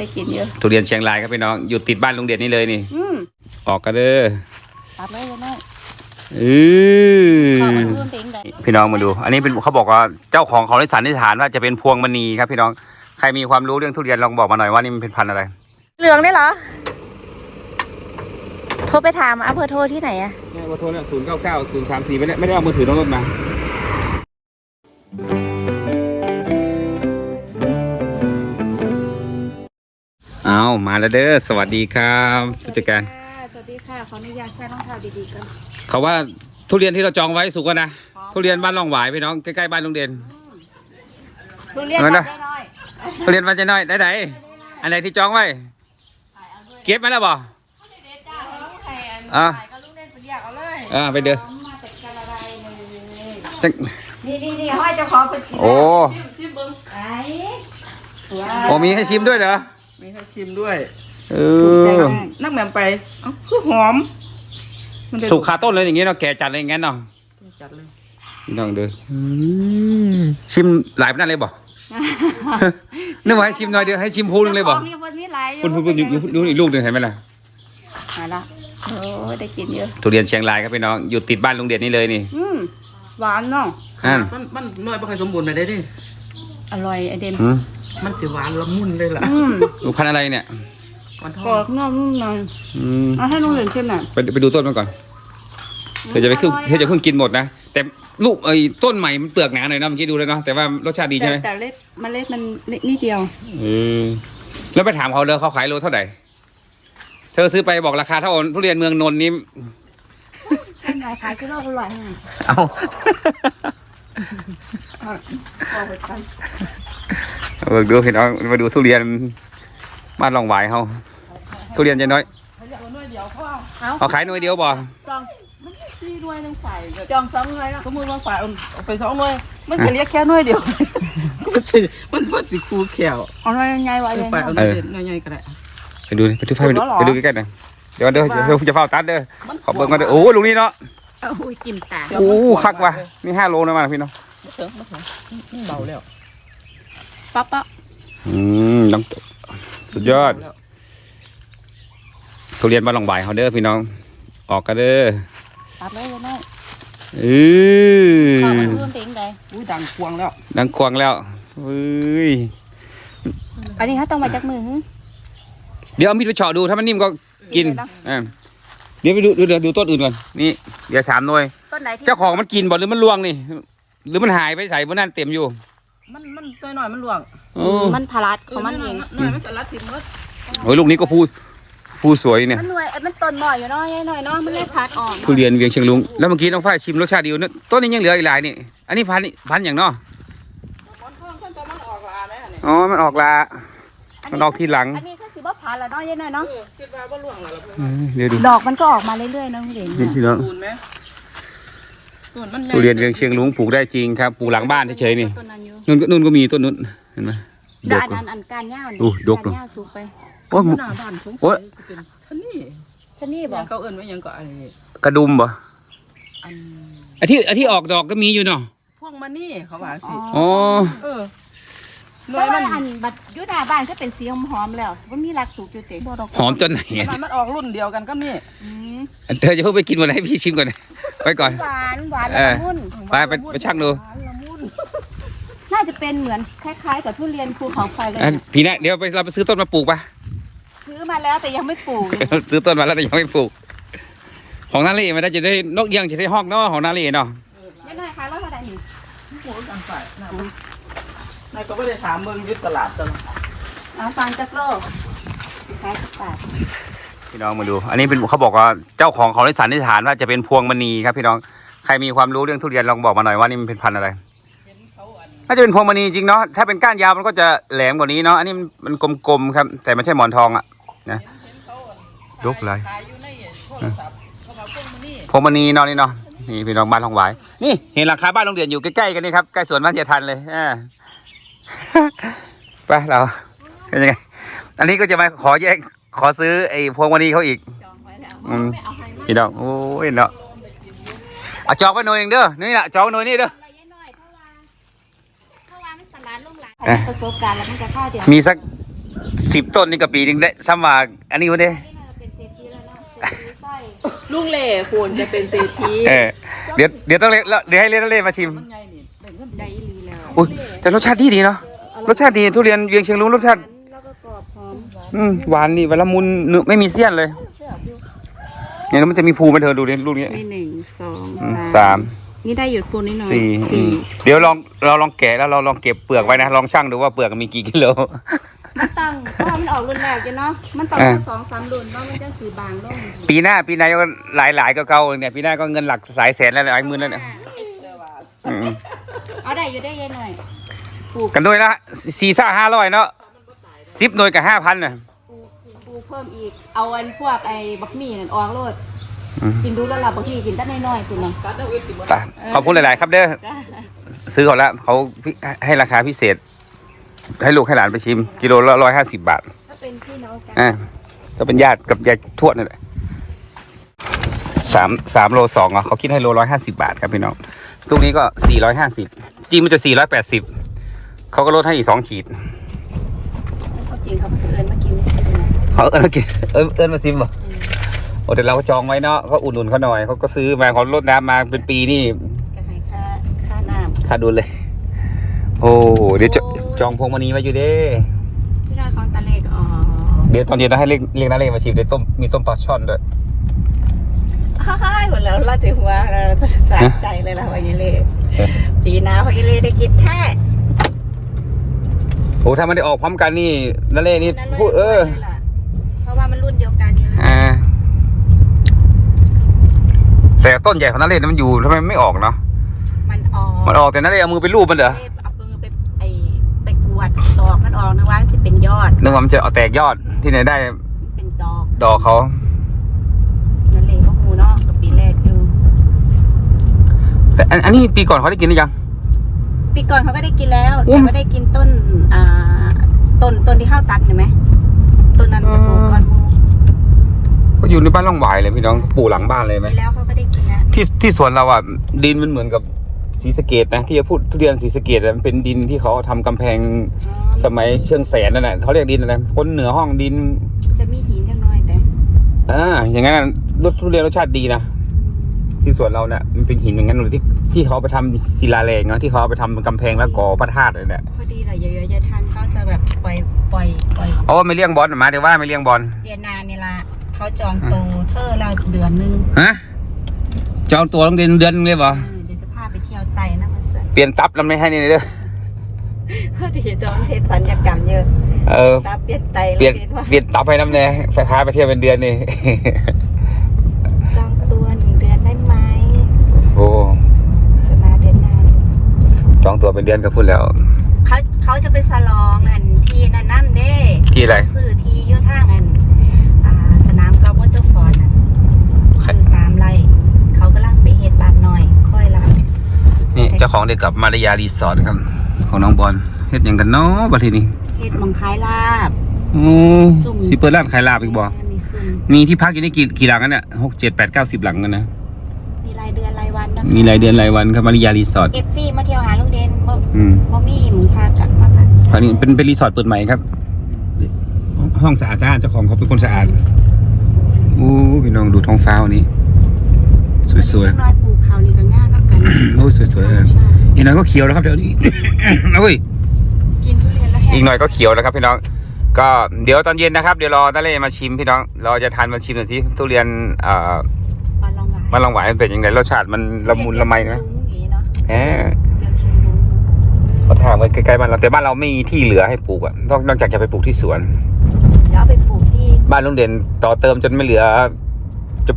ได้กินเยอะทุเรียนเชียงรายครับพี่น้อง อยู่ติดบ้านลุงเด่นนี่เลยนี่ อืมออกกันเด้อตัดเลยยังน้อยอืข้าวอมันเพิ่มเองได้พี่น้องมาดู อันนี้เป็นเขาบอกว่าเจ้าของเขาได้สันนิษฐานว่าจะเป็นพวงมณีครับพี่น้อง ใครมีความรู้เรื่องทุเรียนลองบอกมาหน่อยว่านี่มันเป็นพันธุ์อะไร เหลืองได้เหรอ โทรไปถามอะเบอร์โทรที่ไหนอะเนี่ยเบอร์โทรเนี่ยศูนย์เก้าเก้าศูนย์สามสี่ไม่ได้ไม่ได้เอามือถือน้องรถมา เอามาแล้วเด้อสวัสดีครับผู้จัดการสวัสดีค่ะขออนุญาตใส่รองเท้าดีๆกันเขาว่าทุเรียนที่เราจองไว้สุกแล้วนะทุเรียนบ้านร่องหวายพี่น้องใกล้ๆบ้านลุงเด่นทุเรียนเอาตันะดได้น้อยทุเรียนมันจะน้อยได้ไหนอันไหนที่จองไว้เก็บมาแล้วบ่อะก็ลูกเล่นไปเรียกเอาเลยอ่าไปเด้อมาจากกระไรเลยจังนี่นี่นี่ห้อยเจ้าของเป็นกินโอ้ไอ้โอ้มีให้ชิมด้วยเหรอ มีให้ชิมด้วยเอใจอน้องนักแหม่มไปเอ้าคือหอมมันได้สุกคาต้นเลยอย่างงี้เนาะแก่จัดเลยอย่างงั้นเนาะจัดเลยพี่น้องเด้อชิมหลายปานนั้นเลยบ่ นึกว่าให้ชิมหน่อยเดียวให้ชิมพูนึงเลยบ่จ้าของนี่คนมีหลายอยู่คุณคุณคุณอยู่อยู่ดูอีกลูกหนึ่งเห็นไหมล่ะ มาละโอ้ได้กินเยอะทุเรียนเชียงรายครับพี่น้องอยู่ติดบ้านลุงเด่นนี่เลยนี่อืมหวานเนาะอ่ามันมันน้อยบ่ค่อยสมบูรณ์ไปได้ดิอร่อยไอเดนอืม มันสิหวานละมุนเลยล่ะอืมลูกพันธุ์อะไรเนี่ยมันทกรออดบนอกนุ่มในอืมเอาให้ลุงเหรียญขึ้นน่ะไปไปดูต้นมันก่อน เธอจะไปครึ่งเธอจะเพิ่งกินหมดนะ แต่ลูกไอ้ต้นใหม่มันเปลือกหนาหน่อยนะเมื่อกี้ดูเลยเนาะแต่ว่ารสชาติดีใช่ไหมแต่แต่เล็ดเมล็ดมันเล็กนิดเดียว เออแล้วไปถามเขาเลยเขาขายโลเท่าไหร่เธอซื้อไปบอกราคาเท่าทุเรียนเมืองนนท์นี้ขายขายกิโลละร้อยห้าเอา เอาไปกัน เบิกดูพี่น้องมาดูทุเรียนบ้านลองหวายเขาทุเรียนจะน้อยเอาเอาขายหน่วยเดียวบ่จองสี่หน่วยหนึงฝ่ายจองสองเลยแล้วสมมุติว่าฝ่ายเอาเอาไปสองหน่วยมันจะเรียกแค่หน่วยเดียวมันสิมันบ่สิคูแขวเอาหน่อยใหญ่ไว้เลยฝ่ายเอาหน่วยเด็ดหน่วยใหญ่ก็ได้ไปดูดิไปดูไปดูไปดูใกล้ๆหน่อยเดี๋ยวเดี๋ยวเดี๋ยวจะเฝ้าตัดเด้อขอเบิ่งมาเด้อโอ้ลุงนี่เนาะเอาอุ้ยกินตาโอ้คักว่ะนี่ห้าโลนะมาพี่น้องบ่ถึงบ่ถึงมันเบาแล้ว ปั๊บปั๊บอืมน้ำสุดยอดเบาแล้วทุเรียนบ้านลองหวายเขาเด้อพี่น้อง ออกกันเด้อตัดเลยยังน้อยอือข้าวมันเพิ่มเองได้อุ้ยดังควงแล้ว ดังควงแล้วเฮ้ยอันนี้ฮะต้องมาจากมือหึเดี๋ยวเอามีดไปเฉาะดูถ้ามันนิ่มก็กินดีเลยนะอ่าเดี๋ยวไปดูดูเดี๋ยวดูต้นอื่นก่อนนี่เดี๋ยวสามหน่วยต้นไหนที่เจ้าของมันกินบ่หรือมันลวงนี่ หรือมันหายไปใส่บนนั่นเต็มอยู่ มันมันตัวน้อยมันหลวงโอ้มันพลัดของมันเองน้อยมันจะรัดทิ่มหมดโหลูกนี้ก็พูพูสวยเนี่ยมันหน่วยเอ้ยมันต้นหน่อยอยู่เนาะหน่อยเนาะมันเลยพัดออกทุเรียนเวียงเชียงลุงแล้วเมื่อกี้น้องฝ้ายชิมรสชาติดีอยู่นะต้นนี้ยังเหลืออีกหลายนี่อันนี้พันธุ์พันธุ์อย่างเนาะมันทองขั้นตอนมันออกลาแม่เนี่ยอ๋อมันออกลามันออกทีหลังอันนี้ก็สิบ่พัดแล้วเนาะยัยหน่อยเนาะเออคิดว่าบ่หลวงแล้วล่ะเพิ่นเออเดี๋ยวดูดอกมันก็ออกมาเรื่อยๆเนาะคุณเด่นนี่พี่น้องตูนไหม ตูนมันใหญ่ทุเรียนเวียงเชียงลุงปลูกได้จริงครับปลูกหลังบ้านเฉยๆนี่ต้นนั้นอยู่นู่นก็นู่นก็มีต้นนู้นเห็นไหมดแต่กอันนั้นอันการย่าวนี่อู้ดกการย่าวสูงไปโอ้ย หน้าบ้านสงโอ๊สัยยสิเป็นชะนี่ชะนี่ยับ่งเขาเอิ้นไว้หยังก็ไอ้กระดุมบ่อันไอ้ที่ไอ้ที่ออกดอกก็มีอยู่เนาะพวกมันนี่เขาว่าสิอ๋อ เออ หเพน่วยราะมัว่านอันบัดอยุดาบ้านก็เป็นสีหอมๆแล้วว่ามีรักสูกอยู่เต็มบ่ดอกหอมจนไหนมันมันออกรุ่นเดียวกันก็นี่อืมเธอจะเพิ่งไปกินวันไหนพี่ชิมก่อนไปก่อนหวานหวานเอละอมุนไปไปไปชั่งดูหวานละมุนน่าจะเป็นเหมือนคล้ายๆกับทุเรียนภูเขาไฟเลยอะเนี่ยพี่นะเดี๋ยวไปเราไปซื้อต้นมาปลูกปะซื้อมาแล้วแต่ยังไม่ปลูกเลยซื้อต้นมาแล้วแต่ยังไม่ปลูก ของนาลีมันได้จะได้นกเอี้ยงจะได้ห้องเนาะของนาลีเนาะยังไงคะแล้วเท่าไหร่นี่โหอั นฝ่ายนะนายก็ไม่ได้ถามเมืองยึดตลาดตลอดเอาฟังจักโลคล้ายกับปาดพี่น้องมาดู อันนี้เป็นเขาบอกว่าเจ้าของเขาได้สันนิษฐานว่าจะเป็นพวงมณีครับพี่น้อง ใครมีความรู้เรื่องทุเรียนลองบอกมาหน่อยว่านี่มันเป็นพันธุ์อะไรเห็นเขาอันน่าจะเป็นพวงมณีจริงเนาะ ถ้าเป็นก้านยาวมันก็จะแหลมกว่านี้เนาะ อันนี้มันมันกลมๆครับ แต่ไม่ใช่หมอนทองอะนะเห็นเขาอันยกเลยขายอยู่ในโทรศัพท์เขาบอกพวกมันนี่พวงมณีเนาะนี่เนาะ นี่พี่น้องบ้านทองหวาย นี่เห็นหลังคาบ้านโรงเรียนอยู่ใกล้ๆกันนี่ครับ ใกล้สวนบ้านเจทันเลยอ่า ไปเราเป็นยังไง อันนี้ก็จะมาขอแยกขอซื้อไอ้พวงมณีเขาอีกจองไว้แล้วอืมไม่เอาให้มากพี่น้องโอ้ยเนาะเอาจองไว้หน่อยหนึงเด้อนี่แหละจองหน่อยนี่เด้ออะไรยายน้อยเพราะว่าเพราะว่ามันสลัดลงหลายอะประสบการณ์แล้วมันจะเข้าเดียวมีสักสิบต้นนี่กับปีนึงได้ซ้ำว่าอันนี้วะเนี่ยเป็นเศรษฐีแล้วเนาะเศรษฐีไส้ลุงเล่คุณจะเป็นเศรษฐีเออเดี๋ยวเดี๋ยวต้องเล่นเดี๋ยวให้เล่นเล่นมาชิม อีหลีแล้วอุ้ยแต่รสชาติดีดีเนาะรสชาติดีทุเรียนเวียงเชียงรุ้งรสชาติแล้วก็กรอบหอมอืมหวานนี่เวลามุนเนื้อไม่มีเสี้ยนเลยเนี่ยแล้วมันจะมีภูมิเธอดูดิลูกนี้มีหนึ่งสองอืมสามนี่ได้อยู่ปูนิดหน่อยสี่อืมเดี๋ยวลองเราลองแกะแล้วเราลองเก็บเปลือกไว้นะลองชั่งดูว่าเปลือกมีกี่กิโลมันตั้งเพราะว่ามันออกรุ่นแรกจ้ะเนาะมันต้องเออสองสามรุ่นเนาะมันจะสีบางลงปีหน้าปีหน้าก็หลายหลายๆก็เก่าเนี่ยปีหน้าก็เงินหลักหลายแสนแล้วหลายหมื่นแล้วเนี่ยอืม เอาได้อยู่ได้เยอะหน่อยกันด้วยนะสี่ซ่าห้าร้อยเนาะสิบหน่วยกับห้าพันน่ะปูปูเพิ่มอีก เอาอันพวกไอ้บักหมี่นั่นออกโลดอืมกินดูแล้วล่ะบักหมี่กินแต่น้อยๆคุณนะการเอาอื่นติดหมดไปขอบคุณหลาย ๆ ครับเด้อซื้อเขาแล้วเขาให้ราคาพิเศษ ให้ลูกให้หลานไปชิม กิโลละร้อยห้าสิบบาทถ้าเป็นพี่น้องกันอ่าก็เป็นญาติกับยายทวดนั่นแหละสามสามโลสองอะเขาคิดให้โลร้อยห้าสิบาทครับพี่น้อง ตรงนี้ก็สี่ร้อยห้าสิบจริงมันจะสี่ร้อยแปดสิบเขาก็ลดให้อีกสองขีดเขาจริงเขาก็จะเอิญมากินไม่ใช่ไหมเขาเอิ้นมากินเอิ้นเอิ้นมาซิมบ่โอ้แต่เราก็จองไว้เนาะเขาอุดหนุนเขาหน่อยเขาก็ซื้อมาเขาลดน้ำมาเป็นปีนี่ก็ให้ค่าค่าน้ค่าดูเลย โอ้เดี๋ยวจะจองพวงมณีไว้อยู่เด้ำที่ได้ของตาเล็กอ๋อเดี๋ยวตอนเย็นเราให้เรียกเรียกน้าเล่มาชิมเดี๋ยวต้มมีต้มปลาช่อนด้วยฮ่าฮ่า หมดแล้วเราจะหัวเราจะจ่ายใจเลยล่ะวันนี้เลยปีหน้าพออีเลยได้กินแท้โอ้ถ้ามันได้ออกพร้อมกันนี่น้าเล่นี่นั่นเลยพูดเออเลยล่ะเพราะว่ามันรุ่นเดียวกันนี่นะอ่าแต่ต้นใหญ่ของน้าเล่นมันอยู่ทำไมไม่ออกเนาะมันออกมันออกแต่น้าเล่เอามือไปลูบมันเหรอเอามือไปไอไปกวดดอกมันออกนะว่าที่เป็นยอดนึกว่ามันจะเอาแตกยอดที่ไหนได้มันเป็นดอกดอกเขา นั่นเลยก็หูเนาะกับปีแรกอยู่ แต่อันอันนี้ปีก่อนเขาได้กินหรือยัง ปีก่อนเขาก็ได้กินแล้วอุ้แต่มไม่ได้กินต้นอ่าต้นต้นที่ข้าวตัดเห็นไหมต้นนั้นจะปลูกก่อนหมูเขาอยู่ในบ้านร่องหวายเลยพี่น้องปลูกหลังบ้านเลยไหมไปแล้วเขาก็ได้กินแล้วที่ที่สวนเราอะดินมันเหมือนกับสีสะเกตนะ ที่จะพูดทุเรียนสีสะเกตมันเป็นดินที่เขาทำกำแพงสมัยเชิงแสนนั่นแหละเขาเรียกดินอะไรคนเหนือห้องดินจะมีหินเล็กน้อยแต่อ่าอย่างนั้นอะรสทุเรียนรสชาติดีนะ ที่สวนเราเนี่ยมันเป็นหินอย่างนั้นเลยที่ที่เขาเอาไปทำศิลาแรงเนาะที่เขาเอาไปทำกำแพงแล้วก่อพระธาตุเลยเนี่ยพอดีเลยเยอะๆจะทานเขาจะแบบปล่อยปล่อยปล่อยเอาว่าไม่เลี้ยงบอลมาเดี๋ยวว่าไม่เลี้ยงบอลเดือนนานนี่ละเขาจองโตเธอเราเดือนหนึงฮะจองตัวต้องเดือนเดือนนึงเลยเหรอเออเดี๋ยวจะพาไปเที่ยวไต่นะมันเสร็จเปลี่ยนตับแล้วไม่ให้นี่เลยเด้อพอดีจองเทศสัญญกรรมเยอะเออตาเปลี่ยนไตเปลี่ยนเห็นว่า เปลี่ยนตับให้น้ำแน่ไปพาไปเที่ยวเป็นเดือนนี่ จองตัวเป็นเดือนก็พูดแล้ว เขาเขาจะไปสลองอันที่นั่นนั่นเด้ที่อะไรซื้อที่อยุ่ทางอันอ่าสนามกอล์ฟวอเตอร์ฟอร์ดน่ะซื้อสามไร่เขากำลังไปเฮ็ดบ้านหน่อย ค่อยรับนี่เจ้าของเด็กกับมารยารีสอร์ทครับ ของน้องบอลเฮ็ดหยังกันเนาะบัดทีนี้เฮ็ดหมองขายลาบ โอ้ซุ่ม สิเปิดร้านขายลาบอีกบ่มีซุ่มมีที่พักอยู่นี่กี่กี่หลังกันเนี่ยหกเจ็ดแปดเก้าสิบหลังกันนะมีรายเดือนรายวันนะมีรายเดือนรายวันครับมารยารีสอร์ท เอฟซีมาเที่ยวหาลูกเดนบ่ อืมบ่มีหมูพากันมาพักคราวนี้เป็นเป็นรีสอร์ทเปิดใหม่ครับ ห้องสะอาดสะอาดเจ้าของเขาเป็นคนสะอาดโอ้พี่น้องดูท้องฟ้าวันนี้ สวยน้อยปลูกเขานี่ก็ง่ายมากกันๆโอ้ยสวยๆเออใช่อีกหน่อยก็เขียวแล้วครับเดี๋ยวนี้ โอ้ย กินทุเรียนแล้วแห้อีงกหน่อยก็เขียวแล้วครับพี่น้อง ก็เดี๋ยวตอนเย็นนะครับ เดี๋ยวรอนาเล่มาชิมพี่น้อง เราจะทานมาชิมหน่อยสิทุเรียนเอ่อมาลองหวานมันลองหวานมันเป็นยังไงรสชาติมันละมุนละไมไหม เรียกอย่างนี้เนาะ แหม เรียกเชียงรุ้ง เขาถามไว้ใกล้ๆบ้านเราแต่บ้านเราไม่มีที่เหลือให้ปลูกอะนอกนอกจากจะไปปลูกที่สวน เดี๋ยวเอาไปปลูกที่ บ้านลุงเด่นต่อเติมจนไม่เหลือจะ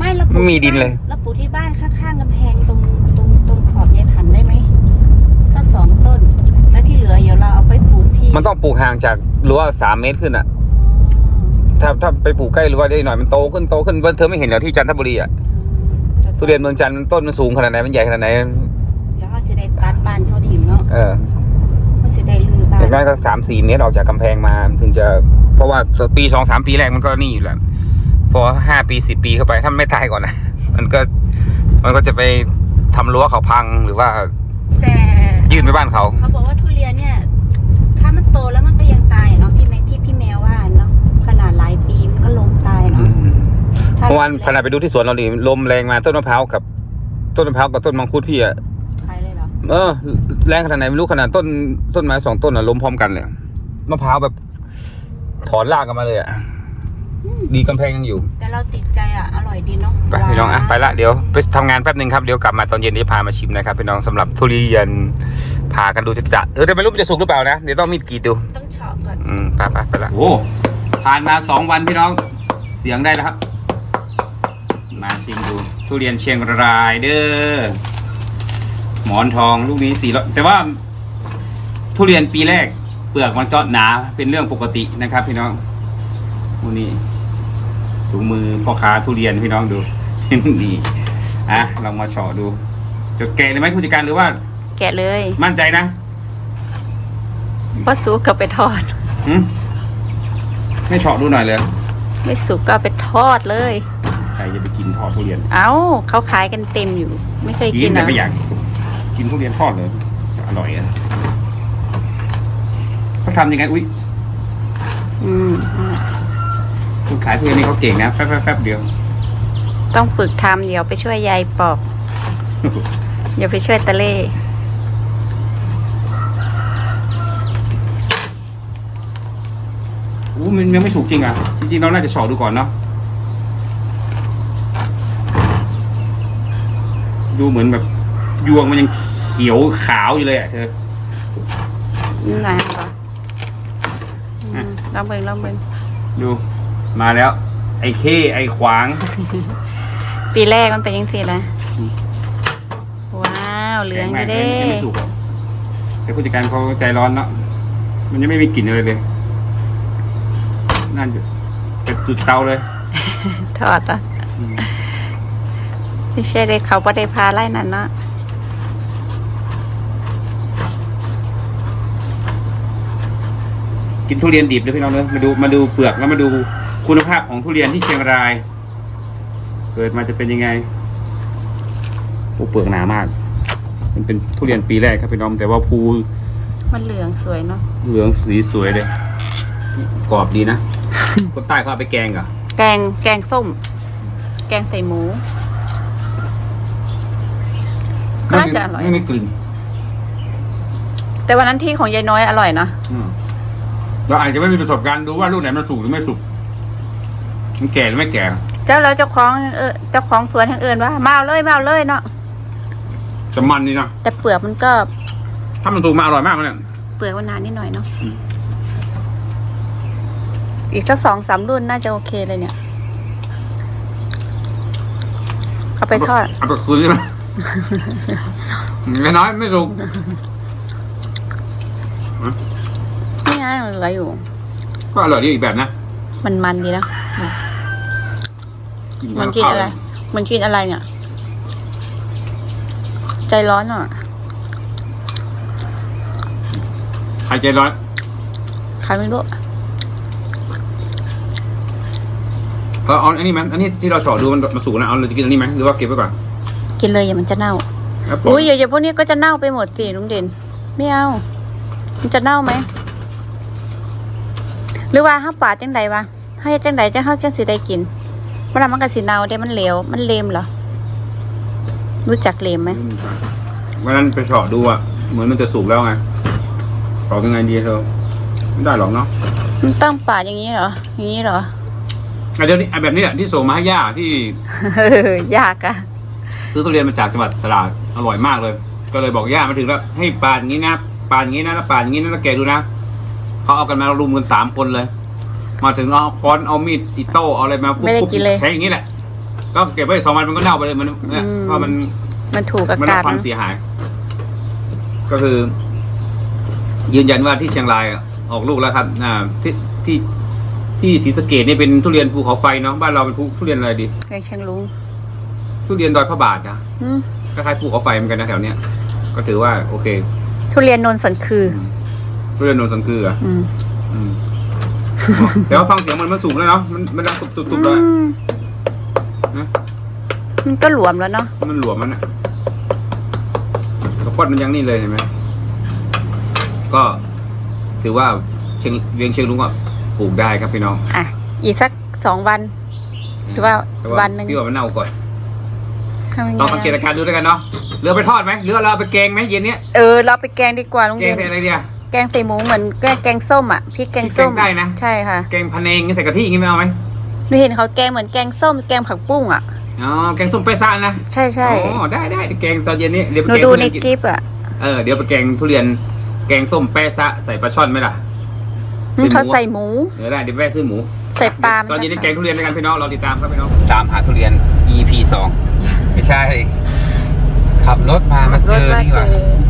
ไม่เราปลูกไม่มีดินเลยเราปลูกที่บ้านข้างๆกำแพงตรงตรงตรงขอบยายพันธุ์ได้ไหมสักสองต้น แล้วที่เหลือเดี๋ยวเราเอาไปปลูกที่มันต้องปลูกห่างจากรั้วสามเมตรขึ้นอะถ้าถ้าไปปลูกใกล้รั้วได้หน่อยมันโตขึ้นโตขึ้นเธอไม่เห็นเหรอที่จันทบุรีอะทุเรียนเมืองจันทร์ต้นมันสูงขนาดไหนมันใหญ่ขนาดไหน เนาะเออจะได้ลือบ้านก็สามสี่เมตรออกจากกำแพงมาถึงจะ เพราะว่าปีสองสามปีแรกมันก็นี่อยู่แหละพอห้าปีสิบปีเข้าไปถ้าไม่ตายก่อนนะมันก็มันก็จะไปทำรั้วเขาพังหรือว่า แต่ยื่นไปบ้านเขาเขาบอกว่าทุเรียนเนี่ย ถ้ามันโตแล้วมันก็ยังตายเนาะพี่แม่ที่พี่แมวว่าเนาะขนาดหลายปีมันก็ล้มตายเนาะเมื่อวานขนาดไปดูที่สวนเราดิลมแรงมาต้นมะพร้าวกับ ต้นมะพร้าวกับต้นมังคุดพี่อะ เลยเหรอเออ แรงขนาดไหนไม่รู้ขนาดต้นต้นไม้สองต้นอะล้มพร้อมกันเลยมะพร้าวแบบ ถอนรากกันมาเลยอะดีกำแพงยังอยู่ แต่เราติดใจอะ อร่อยดีเนาะไปพี่น้องอะไปละเดี๋ยวไปทำงานแป๊บหนึ่งครับเดี๋ยวกลับมาตอนเย็นจะพามาชิมนะครับพี่น้องสำหรับทุเรียนพากันดูจะจะเออแต่ไม่รู้มันจะสุกหรือเปล่านะเดี๋ยวต้องมีดกรีดดูต้องเฉาะก่อนอืมไปไปไปละโอ้ผ่านมาสองวันพี่น้องเสียงได้แล้วครับ มาชิมดูทุเรียนเชียงรายเด้อ หมอนทองลูกนี้สี่ร้อยแต่ว่าทุเรียนปีแรก เปลือกมันก็หนาเป็นเรื่องปกตินะครับ พี่น้องวันนี้ถุงมือพ่อค้าทุเรียนพี่น้องดูนี่อะลองมาเฉาะดู จะแกะเลยไหมผู้จัดการหรือว่า แกะเลย มั่นใจนะพอสุกก็ไปทอดหืมไม่เฉาะดูหน่อยเลยไม่สุกก็เอาไปทอดเลย ใครจะไปกินทอดทุเรียน เอ้าเขาขายกันเต็มอยู่ ไม่เคยกินแต่อะไม่อยาก กินทุเรียนทอดเลยอร่อยอะเขาทำยังไงอุ้ยอืมคนขายทุเรียนนี่เขาเก่งนะแป๊บแป๊บแป๊บเดียว ต้องฝึกทำเดี๋ยวไปช่วยยายปอก เดี๋ยวไปช่วยตะเล่อู้มันยังไม่สุกจริงอะ จริงๆเราน่าจะเฉาะดูก่อนเนาะ ดูเหมือนแบบยวงมันยังเขียวขาวอยู่เลยอะเธอนี่นะเหรออืมลองเบิ่งลองเบิ่งดู มาแล้ว ไอ้เข้ไอ้ขวาง ปีแรกมันเป็นยังไงล่ะว้าวเหลืองอยู่เด้ยังไม่สุกอะแต่ผู้จัดการเขาใจร้อนเนาะมันยังไม่มีกลิ่นอะไรเลย นั่นอยู่เป็นจุดเตาเลยทอดอะไม่ใช่เลยเขาประเดพาไล่นั่นเนาะ กินทุเรียนดิบเลยพี่น้องเลยมาดูมาดูเปลือกแล้วมาดูคุณภาพของทุเรียนที่เชียงราย เกิดมาจะเป็นยังไงโอ้เปลือกหนามาก มันเป็นทุเรียนปีแรกครับพี่น้องแต่ว่าภูมันเหลืองสวยเนาะเหลืองสีสวยเลยกรอบดีนะ คนใต้เขาเอาไปแกงเหรอแกงแกงส้ม แกงใส่หมูน่าจะอร่อยไม่มีกลิ่นแต่วันนั้นที่ของยายน้อยอร่อยนะอืม เราอาจจะไม่มีประสบการณ์ดูว่าลูกไหนมันสุกหรือไม่สุกมันแก่หรือไม่แก่เจ้าแล้วเจ้าของเออเจ้าของสวนทางอื่นว่ามาเอาเลยมาเอาเลยเนาะจะมันดีนะแต่เปลือกมันก็ ถ้ามันสุกมาอร่อยมากเลยเนี่ยเปลือกมันหนานิดหน่อยเนาะอืมอีกสักสองสามรุ่นน่าจะโอเคเลยเนี่ยเอาไปทอดเอาไปคืนใช่ไหมไม่น้อยไม่สุก นี่ไงมันเหลืออยู่ ก็อร่อยดีอีกแบบนะมันมันดีนะมันกินอะไร มันกินอะไรเนี่ย ใจร้อนอะใครใจร้อนใครไม่รู้ก็เอาอันนี้ไหมอันนี้ที่เราเฉาะดูมันมันสุกนะเอาเราจะกินอันนี้ไหมหรือว่าเก็บไว้ก่อนกินเลยอย่ามันจะเน่าแล้วปล่อุ้ยอย่าอย่าพวกนี้ก็จะเน่าไปหมดสิลุงเด่นไม่เอา มันจะเน่าไหม หรือว่าห้าปาดจังใดวะถ้าเฮ็ดจังใดจะเฮาจังสิได้กินมันน่ะมันก็สิเน่าเด้มันเหลว มันเลมเหรอ รู้จักเลมไหมวันนั้นไปเฉาะดูอะเหมือนมันจะสุกแล้วไงเฉาะยังไงดีเธอไม่ได้หรอกเนาะมันต้องปาดอย่างนี้เหรอ อย่างนี้เหรออะเดี๋ยวนี้อะแบบนี้แหละที่ส่งมาให้ย่าที่เออยากอะซื้อทุเรียนมาจากจังหวัดตราดอร่อยมากเลย ก็เลยบอกย่ามาถึงแล้วให้ปาดอย่างนี้นะปาดอย่างนี้นะแล้วปาดอย่างนี้นะแล้วแกดูนะ เขาเอากันมารุมกันสามคนเลย มาถึงเอาค้อนเอามีดอิโต้เอาอะไรมาปุ๊บไม่ได้ปุ๊บกินเลย ใช้อย่างนี้แหละก็เก็บไว้สองวันมันก็เน่าไปเลยมันเนี่ยอืมเพราะมันมันถูกอามันได้กาศความนะเสียหาย ก็คือ ยืนยันว่าที่เชียงรายอะออกลูกแล้วครับอ่าที่ที่ที่ศรีสะเกดนี่เป็นทุเรียนภูเขาไฟเนาะบ้านเราเป็นภูทุเรียนอะไรดี แกงเชียงลุงทุเรียนดอยพระบาทนะอืมคล้ายๆภูเขาไฟเหมือนกันนะแถวเนี้ยก็ถือว่าโอเค ทุเรียนนนสันคือ ทุเรียนโนนสังคืออะอืมอืมแต่ว่าฟังเสียงมันมันสูงแล้วเนาะมันมันดังตุบตุบตุบเลยอืมนะมันก็หลวมแล้วเนาะมันหลวมมันอะกระพดมันยังนี่เลยเห็นไหมก็ถือว่าเชียงเวียงเชียงลุงอะปลูกได้ครับพี่น้องอะอีกสักสองวัน หรือว่าแต่วันหนึ่ง พี่ว่ามันเน่าก่อนทำยังไงลองสังเกตอาการดูด้วยกันเนาะเรือไปทอดไหมหรือเราเอาไปแกงไหมเย็นเนี้ยเออ เราไปแกงดีกว่าลุงแกเด่งนใส่อะไรเดีย แกงใส่หมูเหมือนแกงแกงส้มอะพริกแกงส้มแกงได้นะ ใช่ค่ะ แกงพะเนงใส่กะทิอย่างงี้ไม่เอาไหมหนูเห็นเขาแกงเหมือนแกงส้มแกงผักบุ้งอะอ๋อแกงส้มไปซ่านนะใช่ใช่อ๋อได้ได้แกงตอนเย็นนี้เดี๋ยวหไปนูแกงดูทุในเรียนกินคลิปอะเออเดี๋ยวไปแกงทุเรียนแกงส้มแปะซะใส่ปลาช่อนไหมล่ะอืมเขาใส่หมูเดี๋ยวได้เดี๋ยวแวะซื้อหมูใส่ปลาตอนเย็นมันี้จะแกงทุเรียนด้วยกันพี่น้องเราติดตามครับพี่น้องตามหาทุเรียน EP สองไม่ใช่ ขับรถมามาเจรถอมานี่หเจว่าอ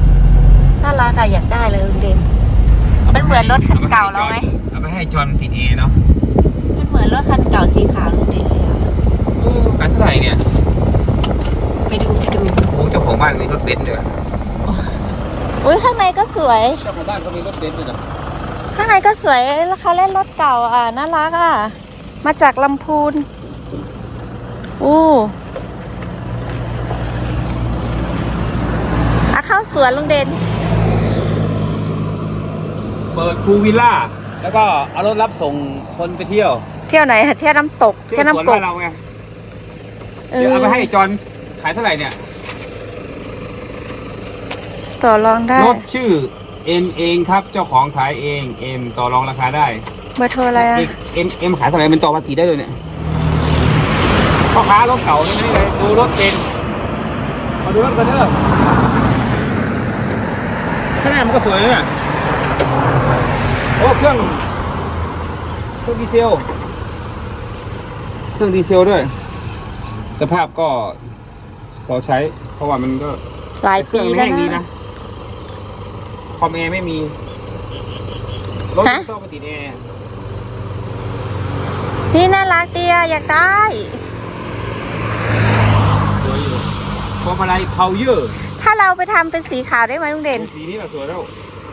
น่ารักอะอยากได้เลยลุงเด่นมันเหมือนรถคันเก่าเราไหมเอาไปให้จอนติดเอเนาะมันเหมือนรถคันเก่าสีขาวลุงเด่นเลยอะโอ้การเท่าไหร่เนี่ย ไปดูไปดูโอ้เจ้าของบ้านมีรถเบนซ์ด้วยอุ้ยข้างในก็สวย เจ้าของบ้านเขามีรถเบนซ์ด้วยเหรอข้างในก็สวยแล้วเขาเล่นรถเก่าอะน่ารักอะ มาจากลำพูนอู้อะเข้าสวนลุงเด่น เปิดคูวิลล่าแล้วก็เอารถรับส่งคนไปเที่ยวเที่ยวไหนคะเที่ยวน้ำตกเที่เที่ยยววสวนน้ำตกบ้านเราไงเอเดี๋ยวอเอาไปให้จอนขายเท่าไหร่เนี่ยต่อรองได้รถชื่อเอ็มเองครับเจ้าของขายเองเอ็มต่อรองราคาได้เบอร์โทรอะไรอะเอ็มเอ็มขายเท่าไหร่เป็นต่อภาษีได้เลยเนี่ยพ่อค้ารถเก่านี่ไม่ได้เลยดูรถเป็นมาดูรถกันเถอะข้างหน้ามันก็สวยเลยเนี่ย โอ้เครื่องเครื่องดีเซล เครื่องดีเซลด้วย สภาพก็พอใช้ เพราะว่ามันก็หลายปีเครื่แล้องวมันห้งดีนะนะ คอมแอร์ไม่มี รถฮะไม่ต้องไปติดแอร์นี่น่ารักดีอะอยากได้สวยอยู่พวงมาลัยเพาเยอร์ถ้าเราไปทำเป็นสีขาวได้ไหมลุงเด่น สีนี้แหละสวยแล้ว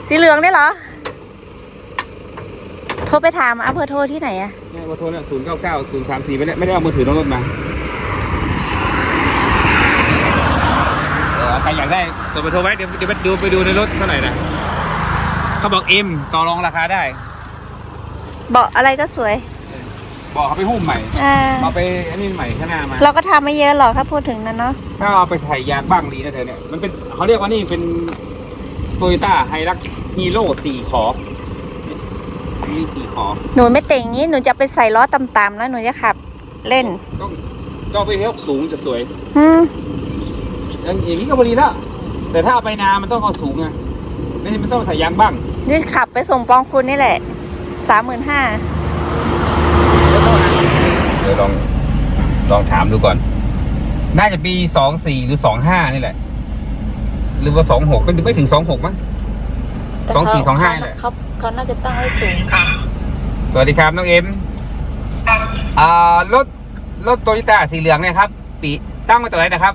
สีเหลืองได้เหรอ โทรไปถามเอาเบอร์โทรที่ไหนอะเนี่ยเบอร์โทรเนี่ยศูนย์เก้าเก้าศูนย์สามสี่ไม่ได้ไม่ได้เอามือถือน้องรถมาเออใครอยากได้ตัวเบอร์โทรไว้เดี๋ยวเดี๋ยวไปดูไปดูในรถเท่าไหร่นะเขาบอกเอ็มต่อรองราคาได้เบาะอะไรก็สวยบอกเขาไปหุ้มใหม่อ่าเอาไปอันนี้ใหม่ข้างหน้ามาเราก็ทำไม่เยอะหรอกถ้าพูดถึงนั้นเนาะถ้าเอาไปใส่ยางบ้างดีนะเธอเนี่ยมันเป็นเขาเรียกว่านี่เป็นโตโยต้าไฮรักฮีโร่สี่ขอบ มีสี่ขอบหนูไม่เต่งงี้หนูจะไปใส่ล้อต่ำๆแล้วหนูจะขับ เล่นต้องต้องไปเทกสูงจะสวยอืมอย่างอย่างนี้ก็พอดีแล้วแต่ถ้าเอาไปนามันต้องเอาสูงไงไม่ใช่มันต้องใส่ยางบ้างนี่ขับไปส่งปองคุณนี่แหละสามหมื่นห้าเดี๋ยวลองลองถามดูก่อน น่าจะปีสองสี่หรือสองห้านี่แหละ หรือว่าสองหกก็ไม่ถึงสองหกมั้ง สองสี่สองห้าแหละเขาเขาน่าจะตั้งไว้สูงสวัสดีครับน้องเอ็มอ่ารถรถโตโยต้าสีเหลืองเนี่ยครับ ปีตั้งมาตัวไหนนะครับ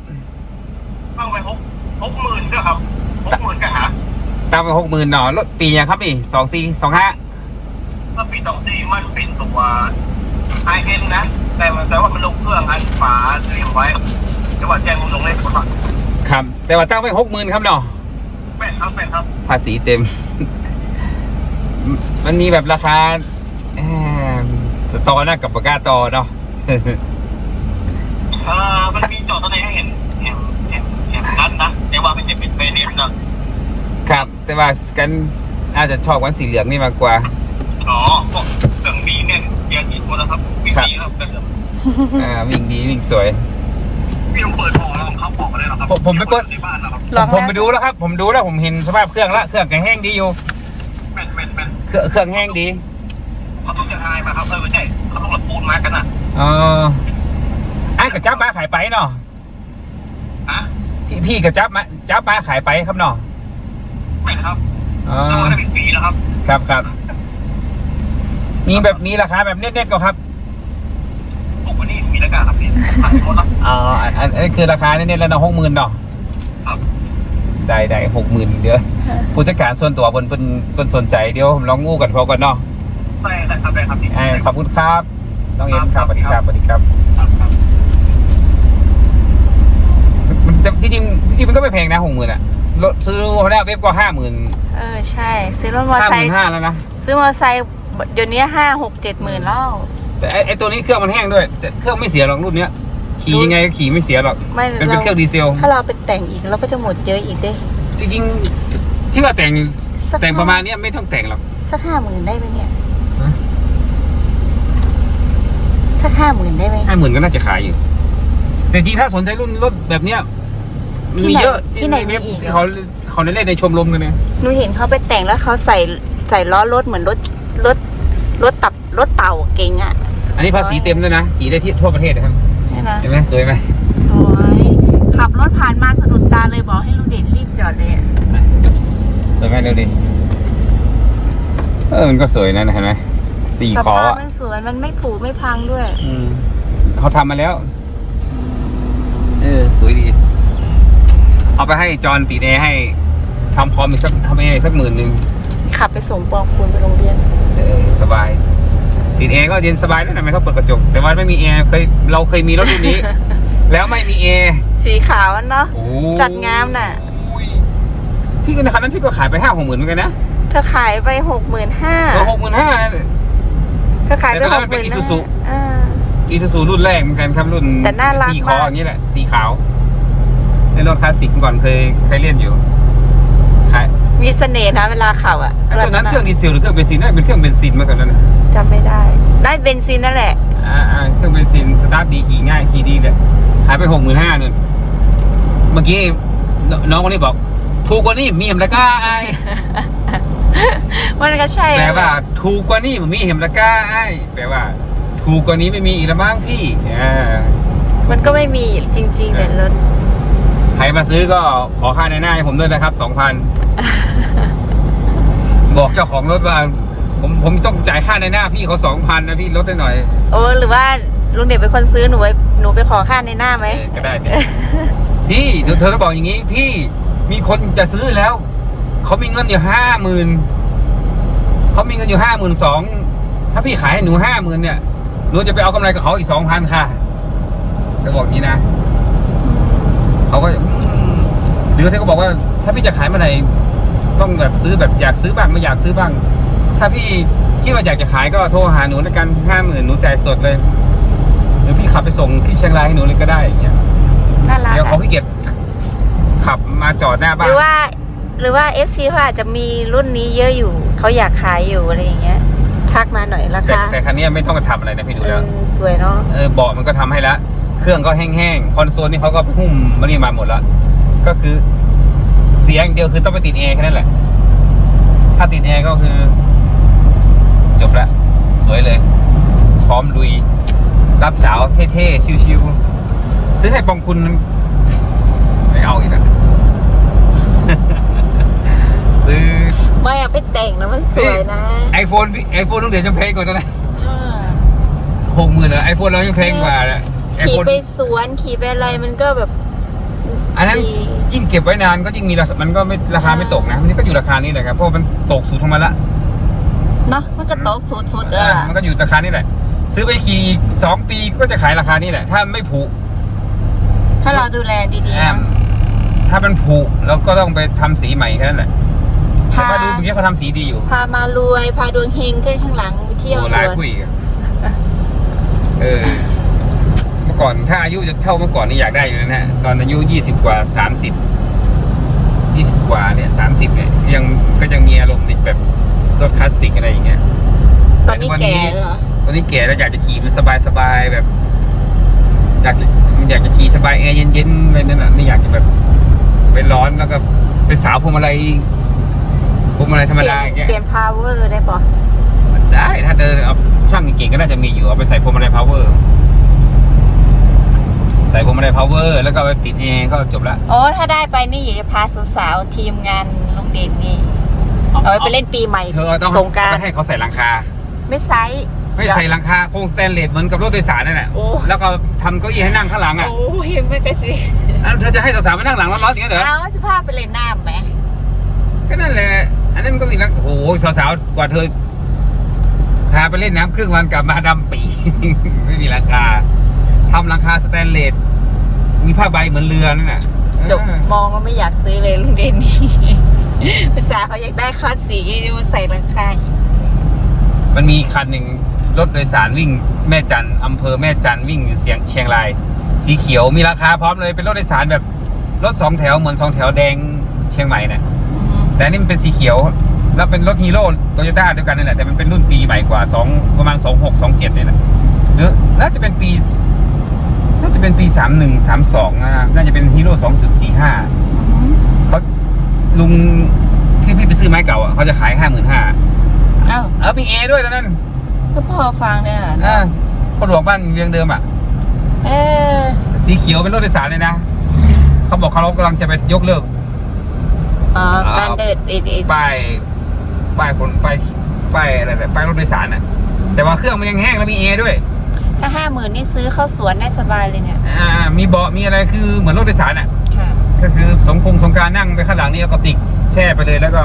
ตั้งไว้หกหกหมื่นด้วยครับหกหมื่นกันหาตั้งไปหกหมื่นหนอรถปียังครับนี่สองสี่สองห้าถ้าปีสองสี่มันเป็นตัวไฮเอ็นนะ แต่มันแต่ว่ามันลงเครื่องอันฝาเตรียมไว้จังหวัดแจ้งลงเลขคนละครับ แต่ว่าตั้งไปหกหมื่นครับเนาะแปด ครับแปดครับ ภาษีเต็ม มันมีแบบราคาเอ่อต่อหน้ากับปากกาต่อเนาะเออมันมีจอดตัวไหนให้เห็นเห็นเห็นเห็นนั้นนะแต่ว่าไม่ใช่เป็นเบเนสนะครับ แต่ว่ากันอาจจะชอบวันสีเหลืองนี่มากกว่าอ๋อพวกเครื่องดีเนี่ยเกียร์ดีหมดแล้วครับวิ่งดีครับแต่เดี๋ยวอ่าวิ่งดีวิ่งสวย พี่ต้องเปิดพอแล้วเขาบอกเลยนะครับผมผมไม่เปิดในบ้านนะครับลองผมแล้วไปดูแล้วครับ ผมดูแล้วผมเห็นสภาพเครื่องละเครื่องแข็งแห้งดีอยู่แม่นแม่นแม่นเครื่องเครื่องแห้งดีเขาต้องจะทายมาครับเออไม่ใช่เขาต้องหลับปูนมากันอะเออไอ้กับจับมาขายไปเนาะฮะพี่พี่กับจับมาจับมาขายไปครับเนาะไม่ครับอ๋อเราได้เป็นปีแล้วครับครับครับมีแบบมีราคาแบบเน็ตๆก็ครับปกติมีรายการครับพี่ขายหมดแล้ว อ๋ออันอันอันนี้คือราคาเน็ตๆแล้วเนาะหกหมื่นเนาะครับ ได้ได้หกหมื่นเดี๋ยวผู้จัดการส่วนตัวเพิ่นเพิ่นเพิ่นสนใจเดี๋ยวผมลองงูกันพอก่อนเนาะได้ได้ครับได้ครับพี่ไอ้ขอบคุณครับน้องเอ็มครับสวัสดีครับสวัสดีครับ ครับครับมันแต่จริงๆจริงๆมันก็ไม่แพงนะหกหมื่นอะรถซื้อฮอนด้าเว็บก็ห้าหมื่นเออใช่ ซื้อรถมอเตอห้าร์หไซมื่ค์นห้าแล้วนะซื้อมอเตอร์ไซค์เดี๋ยวนี้ห้าหกเจ็ดหมื่นแล้วแต่ไอ้ไอ้ตัวนี้เครื่องมันแห้งด้วยแต่เครื่องไม่เสียหรอกรุ่นเนี้ย ขี่ยังไงก็ขี่ไม่เสียหรอกไม่เป็นเป็นเครื่องดีเซล ถ้าเราไปแต่งอีกเราก็จะหมดเยอะอีกเด้จริงๆที่ว่าแต่งสักแต่งประมาณเนี้ยไม่ต้องแต่งหรอกสักห้าหมื่นได้ไหมเนี่ยฮะสักห้าหมื่นได้ไหมห้าหมื่นก็น่าจะขายอยู่ แต่จริงๆถ้าสนใจรุ่นรถแบบเนี้ยมันมีเยอะที่ไหนมีอีกที่เขาเขาเล่นในชมรมกันเนี่ยหนูเห็นเขาไปแต่งแล้วเขาใส่ใส่ล้อรถเหมือนรถรถรถตับรถเต่าเก่งอะ อันนี้ภาษีเต็มด้วยนะขี่ได้ที่ทั่วประเทศนะครับ ใช่นะเห็นไหมสวยไหมสวยขับรถผ่านมาสะดุดตาเลยบอกให้ลุงเด่นรีบจอดเลยอะสวยไหมเร็วดิเออมันก็สวยนะเห็นไหมสี่สขอภาพอะมันสวยมันไม่ผุไม่พังด้วย อืมเขาทำมาแล้ว เออสวยดี เอาไปให้จอห์นติดแอร์ให้ทำคอมอีกสักทำแอร์อีกสักหมื่นหนึ่งขับไปส่งปองคุณไปโรงเรียน เออสบาย ติดแอร์ก็เย็นสบายนะทำไมเขาเปิดกระจก แต่ว่าไม่มีแอร์เคยเราเคยมีรถรุ่นนี้ แล้วไม่มีแอร์สีขาวอะเนาะโอ้จัดงามน่ะยพี่ก็ในคันนั้นพี่ก็ขายไปห้าหกหมื่นเหมือนกันนะเธอขายไปหกหมื่นห้าเออหกหมื่นห้าเธอขายไปแต่ตหอนนั้กนมันหเป็นมื่น Isuzu อ่าอีซูซูรุ่นแรกเหมือนกันครับรุ่นแต่น่ารักสีคอมากอย่างนี้แหละสีขาวในรถคลาสสิกก่อนเคยเคยเล่นอยู่ขาย มีเสน่ห์นะเวลาขับอะไอ้ตัวนั้นะเครื่องดีเซลหรือเครื่องเบนซินน่าเป็นเครื่องเบนซินมาก่อนนั้นนะจำไม่ได้ได้เบนซินนั่นแหละอ่าอ่าเครื่องเบนซินสตาร์ทดีขี่ง่ายขี่ดีเลยขายไปหกหมื่นห้านู่นเมื่อกี้นน้องคนนี้บอก ถูกกว่านี้มีเห็มละก้าไอ้ายมันก็ใช่แปลว่า ถูกกว่านี้มีเห็มละก้าไอ้ายแปลว่า ถูกกว่านี้ไม่มีอีกแล้วมั้งพี่อ่ามันก็ไม่มีจริงๆเนี่ยรถใค รมาซื้อก็ขอค่าในหน้าให้ผมด้วยนะครับสองพันบอกเจ้าของรถว่าผมผมต้องจ่ายค่าในหน้าพี่เขาสองพันนะพี่ลดได้หน่อย โอ้หรือว่าลุงเด็กเป็นคนซื้อหนูไว้หนูไปขอค่าในหน้าไหมเออก็ได้เนี่ยพี่เดี๋ยวเธอต้องบอกอย่างนี้ พี่มีคนจะซื้อแล้ว เขามีเงินอยู่ห้าหมื่นเขามีเงินอยู่ห้าหมื่นสองถ้าพี่ขายให้หนูห้าหมื่นเนี่ยหนูจะไปเอากำไรกับเขาอีกสองพันค่ะจะบอกอย่างนี้นะ เขาก็อืมหรือเธอก็บอกว่า ถ้าพี่จะขายเมื่อไหร่ต้องแบบซื้อแบบอยากซื้อบ้างไม่อยากซื้อบ้าง ถ้าพี่คิดว่าอยากจะขายก็โทรหาหนูแล้วกันห้าหมื่นหนูจ่ายสดเลย หรือพี่ขับไปส่งที่เชียงรายให้หนูเลยก็ได้อย่างเงี้ยน่ารักเดี๋ยวเขาอะขี้เกียจขับมาจอดหน้าหบ้านรือว่าหรือว่า FC เขาอาจจะมีรุ่นนี้เยอะอยู่ เขาอยากขายอยู่อะไรอย่างเงี้ยทักมาหน่อยราแต่คาแต่คันนี้ไม่ต้องมาทำอะไรนะพี่ดูเอแล้วอสวยเนาะเออเบาะมันก็ทำให้แล้ว เครื่องก็แห้งๆ คอนโซลนี่เขาก็หุ้มมันนี่มาหมดแล้ว ก็คือเสียอย่างเดียวคือต้องไปติดแอร์แค่นั้นแหละ ถ้าติดแอร์ก็คือ จบละสวยเลย พร้อมลุย รับสาวเท่ๆ ชิวๆซื้อให้ปองคุณ ไม่เอาอีกนะซื้อไม่เอาไปแต่งแล้วมันสวยนะไอโฟนไอโฟนต้องเดี๋ยวจะแพงกว่านั้นนะเออหกหมื่นเหรอไอโฟนเรายังแพงกว่าเลย ไอขี่โฟนไปสวนขี่ไปอะไรมันก็แบบ อันนั้นดียิ่งเก็บไว้นานก็ยิ่งมีราคามันก็ไม่ราคาไม่ตกนะมันก็อยู่ราคานี้แหละครับเพราะมันตกสูตรของมันละเนาะมันก็ตกสุดๆเลยอ่าอะมันก็อยู่ราคานี้แหละ ซื้อไปขี่อีกสองปีก็จะขายราคานี้แหละ ถ้าไม่ผุถ้าเราดูแลดีๆอ่านะถ้ามันผุเราก็ต้องไปทำสีใหม่แค่นั้นแหละแต่พามาดูเมื่อกี้เขาทำสีดีอยู่ พามารวย พาดวงเฮงขึ้นข้างหลังไปเที่ยวโอ้สลายวน ผู้อีกอะเออเมื่อ ก่อนถ้าอายุจะเท่าเมื่อก่อนนี่อยากได้อยู่นะฮะตอนอายุยี่สิบกว่าสามสิบยี่สิบกว่าเนี่ยสามสิบเนี่ยยังก็ยังมีอารมณ์แบบรถคลาสสิกอะไรอย่างเงี้ยตอนนี้แก่แล้วเหรอตอนนี้แก่แล้วอยากจะขี่มันสบายสบายๆแบบ อยากจะอยากจะขี่สบายแอร์เย็นๆอะไรนั่นน่ะไม่อยากจะแบบไปร้อนแล้วก็ไปสาวพวงมาลัยพวงมาลัยธรรมดาอย่างเงี้ยเปลี่ยน power ได้ปะได้ถ้าเธอเอาช่างเก่งๆก็น่าจะมีอยู่เอาไปใส่พวงมาลัยพาวเวอร์ ใส่พวงมาลัยพาวเวอร์แล้วก็ไปติดแอร์ก็จบละโอ้ถ้าได้ไปนี่อยากจะพาสาวๆทีมงานลุงเด่นนี่เอาไว้ไปเล่นปีใหม่เธอต้องสงกรารให้เขาใส่หลังคา ไม่ไซส์ไม่ใส่หลังคาโครงสแตนเลสเหมือนกับรถโดยสารนั่นแหละโอ้ แล้วก็ทำเก้าอี้ให้นั่งข้างหลังอะโอ้ยไม่กระสิอะเธอจะให้สาวๆมานั่งหลังร้อนๆอย่างนี้เหรอเอาจะพาไปเล่นน้ำไหมก็นั่นแหละ อันนั้นมันก็มีลักโอ้โหสาวๆกว่าเธอพาไปเล่นน้ำครึ่งวันกลับมาดำปี ไม่มีราคา ทำราคาสแตนเลสมีผ้าใบเหมือนเรือนั่นน่ะจบเออมองแล้วไม่อยากซื้อเลยลุงเด่นนี่ ภาษาห์เขาอยากได้คาดสีมาใส่ราคาอีกมันมีคันหนึ่งรถโดยสารวิ่งแม่จันทร์อำเภอแม่จันทร์วิ่งเสียงเชียงราย สีเขียวมีราคาพร้อมเลยเป็นรถโดยสารแบบรถสองแถวเหมือนสองแถวแดงเชียงใหม่เนี่ยแต่อันนี่มันเป็นสีเขียว แล้วเป็นรถฮีโร่โตโยต้าด้วยกันนี่แหละแต่มันเป็นรุ่นปีใหม่กว่าสองประมาณสองหกสองเจ็ดเนี่ยนะหรือน่าจะเป็นปี น่าจะเป็นปีสามหนึ่งสามสองนะน่าจะเป็นฮีโร่สองจุดสี่ห้าเขาลุงที่พี่ไปซื้อไม้เก่าอะเขาจะขายห้าหมื่นห้าเอ้าเออมีเอด้วยนะนั่นก็พอฟังเนี่ยนะอ่าพอหลวงบ้านเรียงเดิมอะ เออสีเขียวเป็นรถโดยสารเลยนะ เขาบอกเขากำลังจะไปยกเลิกอ๋อการเดินอีกอีกป้ายป้ายคนป้ายป้ายอะไรแบบป้ายรถโดยสารน่ะ แต่ว่าเครื่องมันยังแห้งแล้วมีเอด้วย ถ้าห้าหมื่นนี่ซื้อเข้าสวนได้สบายเลยเนี่ย อ่า มีเบาะมีอะไรคือเหมือนรถโดยสารอะ ค่ะ ก็คือสงกงสงกรารนั่งไปข้างหลังนี่เอากระติกแช่ไปเลยแล้วก็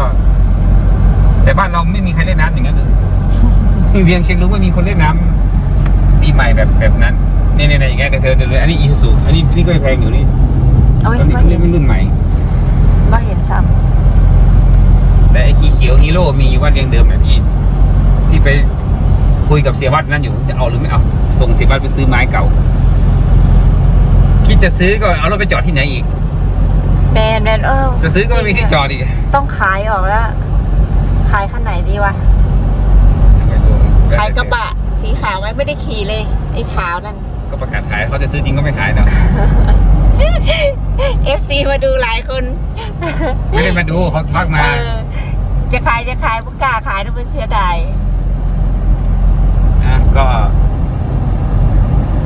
แต่บ้านเราไม่มีใครเล่นน้ำอย่างนั้นเลย เวียงเชียงรุ้งไม่มีคนเล่นน้ำปีใหม่แบบแบบนั้นนี่นี่นี่อย่างเงี้ยเดี๋ยวเธอเดี๋ยวเลยอันนี้อีซูซูอันนี้นี่ก็แพงอยู่นี่เอาไว้ตอนนี้ไม่เขาเห็เล่นนเป็นรุ่นใหม่ไม่เห็นซ้แต่ไอ้ขีเขียวฮีโร่มีอยู่ว่าเรียงเดิมนะพี่ที่ไป คุยกับเสียวัดนั่นอยู่จะเอาหรือไม่เอาส่งเสียวัดไปซื้อไม้เก่า คิดจะซื้อก็เอารถไปจอดที่ไหนอีกำแมนแมนเออจะซื้อก็ไม่มีที่จอดอีกต้องขายออกแล้ว ขายคันไหนดีวะขายกระบะ สีขาวไหมไม่ได้ขี่เลยไอ้ขาวนั่นก็ประกาศขายเขาจะซื้อจริงก็ไม่ขายนะ FC มาดูหลายคน ไม่ได้มาดูเขาทักมาเออจะขายจะขายบุกล้าขายต้องเป็นเสียดายนะ ก็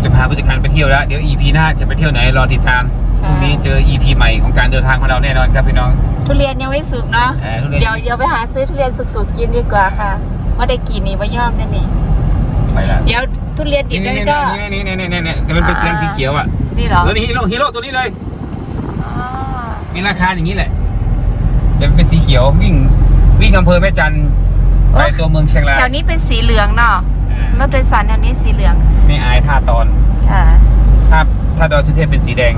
จะพาผู้จัดการไปเที่ยวแล้วเดี๋ยว EP หน้าจะไปเที่ยวไหนรอติดตามพรุ่งนี้เจอ EP ใหม่ของการเดินทางของเราแน่นอนครับพี่น้อง ทุเรียนยังไม่สุกเนาะเออทุเรียน เดี๋ยวเดี๋ยวไปหาซื้อทุเรียนสุกๆกินดีกว่าค่ะว่าได้กินนี่ว่ายอมเนี่ยนี่ไปแล้วเดี๋ยวทุเรียนดินี่บนี่นั่นก็นี่นี่นี่นี่นี่แต่มันเป็นเสียงสีเขียวอะนี่เหรอแล้วนี่ฮีโร่ฮีโร่ตัวนี้เลยอ๋อมีราคาอย่างนี้แหละจะเป็นสีเขียววิ่งวิ่งอำเภอแม่จันทร์ไปตัวเมืองเชียงรายแถวนี้เป็นสีเหลืองเนาะอ่า รถโดยสารแถวนี้สีเหลืองไม่อายท่าตอนค่ะถ้าถ้าดอยสุเทพเป็นสีแดง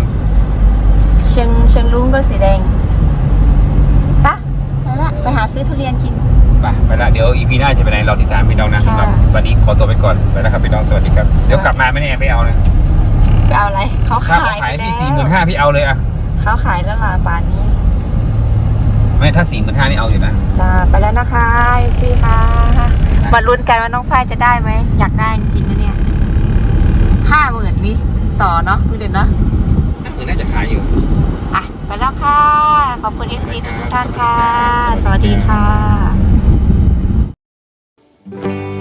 เชียงเชียงรุ้งก็สีแดงปะไปละไปหาซื้อทุเรียนกิน ไปไปละเดี๋ยวอีพีหน้าจะไปไหนเราติดตามพี่น้องนะค่ะสำหรับวันนี้ขอตัวไปก่อนไปแล้วครับพี่น้องสวัสดีครับเดี๋ยวกลับมาไม่แน่ไม่เอานะไปเอาอะไรเขาถ้าขาเขายขายไปแล้ที่วสี่หมื่นห้าพี่เอาเลยอะเขาขายแล้วล่ะป่านนี้ ไม่ถ้าสี่หมื่นห้านี่เอาอยู่นะจ้าไปแล้วนะคะซีค่ะมาลุ้นกันว่าน้องฝ้ายจะได้ไหมอยากได้จริงๆนะเนี่ยห้าหมื่นนี่ต่อเนาะพี่เด่นเนาะหมื่นน่าจะขายอยู่อะไปแล้วค่ะ ขอบคุณ FC ทุกๆท่านค่ะสสวัวัสสดีดีครัค่ะบ